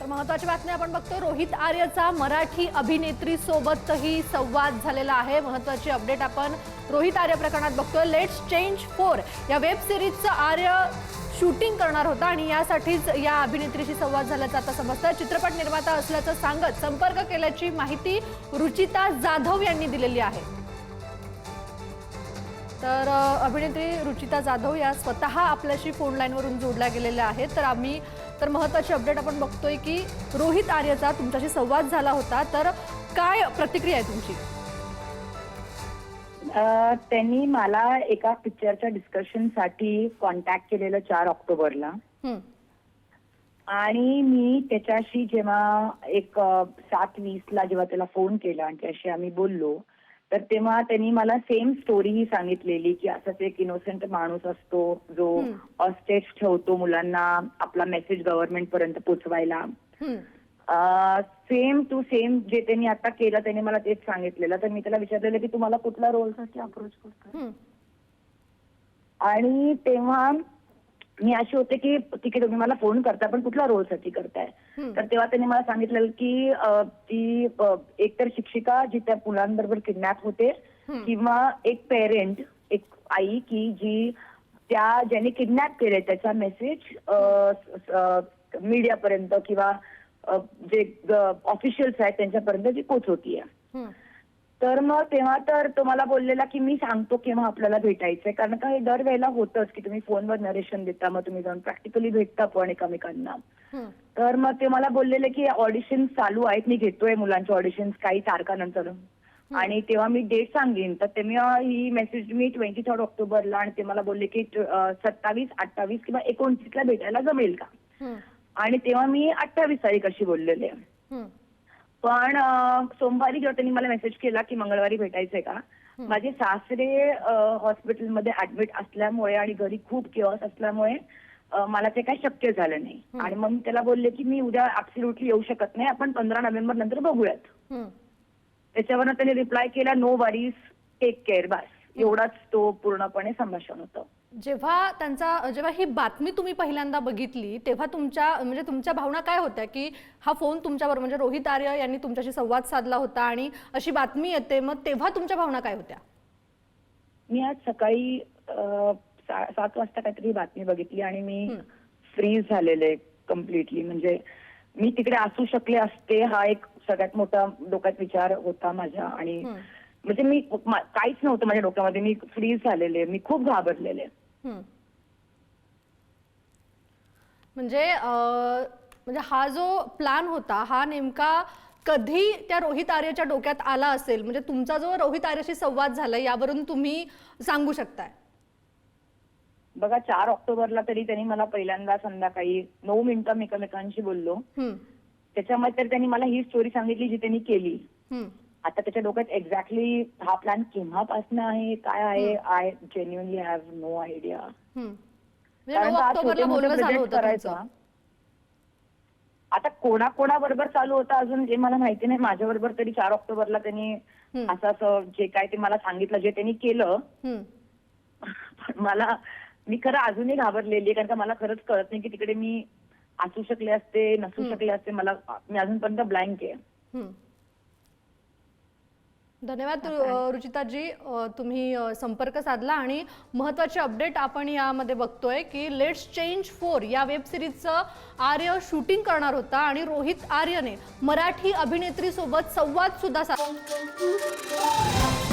तर महत्वाची बातमी आपण बघतो रोहित आर्यचा मराठी अभिनेत्री सोबतही संवाद झालेला आहे. महत्वाची अपडेट आपण रोहित आर्य प्रकरणात बघतोय. लेट्स चेंज फोर या वेब सिरीजचं आर्य शूटिंग करणार होता आणि यासाठीच या अभिनेत्रीशी संवाद झाल्याचं आता समजतं चित्रपट निर्माता असल्याचं सांगत संपर्क केल्याची माहिती रुचिता जाधव यांनी दिलेली आहे. तर अभिनेत्री रुचिता जाधव या स्वतः आपल्याशी फोन लाईनवरून जोडल्या गेलेल्या आहेत. तर आम्ही तर महत्वाची अपडेट आपण बघतोय की रोहित आर्यचा तुमच्याशी संवाद झाला होता. तर काय प्रतिक्रिया आहे तुमची? त्यांनी मला एका पिक्चरच्या डिस्कशनसाठी कॉन्टॅक्ट केलेलं चार ऑक्टोबरला. आणि मी त्याच्याशी जेव्हा एक सात वीस ला जेव्हा त्याला फोन केला आणि त्याशी आम्ही बोललो तर तेव्हा त्यांनी मला सेम स्टोरी ही सांगितलेली की असंच एक इनोसेंट माणूस असतो जो. ऑस्टेज ठेवतो मुलांना आपला मेसेज गव्हर्नमेंट पर्यंत पोचवायला. हं, सेम टू सेम जे त्यांनी आता केलं त्यांनी मला तेच सांगितलेलं. तर मी त्याला विचारलेलं की तुम्हाला कुठल्या रोलसाठी अप्रोच करतो हं, आणि तेव्हा मी अशी होते की ठीक आहे तुम्ही मला फोन करता पण कुठल्या रोलसाठी करताय. तर तेव्हा त्यांनी मला सांगितलेलं की ती एकतर शिक्षिका जी त्या मुलांबरोबर किडनॅप होते. किंवा एक पेरेंट एक आई की जी त्या ज्यांनी किडनॅप केले त्याचा मेसेज मीडियापर्यंत किंवा जे ऑफिशियल्स आहेत त्यांच्यापर्यंत जी पोचवतीये हं, तर मग तेव्हा तर तो मला बोललेला की मी सांगतो केव्हा आपल्याला भेटायचंय. कारण का हे दरवेळेला होतच की तुम्ही फोनवर नरेशन देता मग तुम्ही जाऊन प्रॅक्टिकली भेटता पण एकमेकांना. तर मग ते मला बोललेले की ऑडिशन चालू आहेत मी घेतोय मुलांचे ऑडिशन काही तारखानंतर. आणि तेव्हा मी डेट सांगेन. तर तेव्हा ही मेसेज मी ट्वेंटी थर्ड ऑक्टोबरला आणि ते मला बोलले की सत्तावीस अठ्ठावीस किंवा एकोणतीसला भेटायला जमेल का? आणि तेव्हा मी अठ्ठावीस तारीख अशी बोललेले. पण सोमवारी जेव्हा त्यांनी मला मेसेज केला की मंगळवारी भेटायचंय का माझे सासरे हॉस्पिटलमध्ये ऍडमिट असल्यामुळे आणि घरी खूप किओस असल्यामुळे मला ते काही शक्य झालं नाही. आणि मग मी त्याला बोलले की मी उद्या ऍब्सल्युटली येऊ शकत नाही. आपण पंधरा नोव्हेंबर नंतर बघूयात. त्याच्यावरनं त्याने रिप्लाय केला नो वरीज टेक केअर बस. एवढाच तो पूर्णपणे संभाषण होतं. जेव्हा त्यांचा जेव्हा ही बातमी तुम्ही पहिल्यांदा बघितली तेव्हा तुमच्या म्हणजे तुमच्या भावना काय होत्या? की हा फोन तुमच्यावर म्हणजे रोहित आर्य यांनी तुमच्याशी संवाद साधला होता आणि अशी बातमी येते मग तेव्हा तुमच्या भावना काय होत्या? मी आज सकाळी सात वाजता काहीतरी बातमी बघितली आणि मी. फ्रीज झालेले कम्प्लिटली म्हणजे मी तिकडे असू शकले असते हा एक सगळ्यात मोठा डोक्यात विचार होता माझ्या आणि. म्हणजे मी काहीच नव्हतं माझ्या डोक्यामध्ये मी फ्रीज झालेले मी खूप घाबरलेले. म्हणजे म्हणजे हा जो प्लॅन होता हा नेमका कधी त्या रोहित आर्यच्या डोक्यात आला असेल म्हणजे तुमचा जो रोहित आर्यशी संवाद झाला यावरून तुम्ही सांगू शकताय बघा चार ऑक्टोबरला तरी त्यांनी मला पहिल्यांदा संध्याकाळी नऊ मिनिटं मी एकमेकांशी बोललो. त्याच्यामध्ये तर त्यांनी मला ही स्टोरी सांगितली जी त्यांनी केली. आता त्याच्या डोक्यात एक्झॅक्टली हा प्लॅन केव्हापासून आहे काय आहे? I genuinely have no idea करायचं. आता कोणा कोणाबरोबर चालू होतं अजून जे मला माहिती नाही. माझ्या बरोबर तरी चार ऑक्टोबरला त्यांनी. असं असं जे काय ते मला सांगितलं जे त्यांनी केलं. मला मी खरं अजूनही घाबरलेली आहे कारण का मला खरंच कळत नाही की तिकडे मी असू शकले असते नसू. शकले असते मला मी अजूनपर्यंत ब्लँक आहे हं. धन्यवाद रुचिताजी तुम्ही संपर्क साधला आणि महत्वाची अपडेट आपण यामध्ये बघतोय की लेट्स चेंज फोर या वेब सिरीजचं आर्य शूटिंग करणार होता आणि रोहित आर्यने मराठी अभिनेत्री सोबत संवाद सुद्धा साधला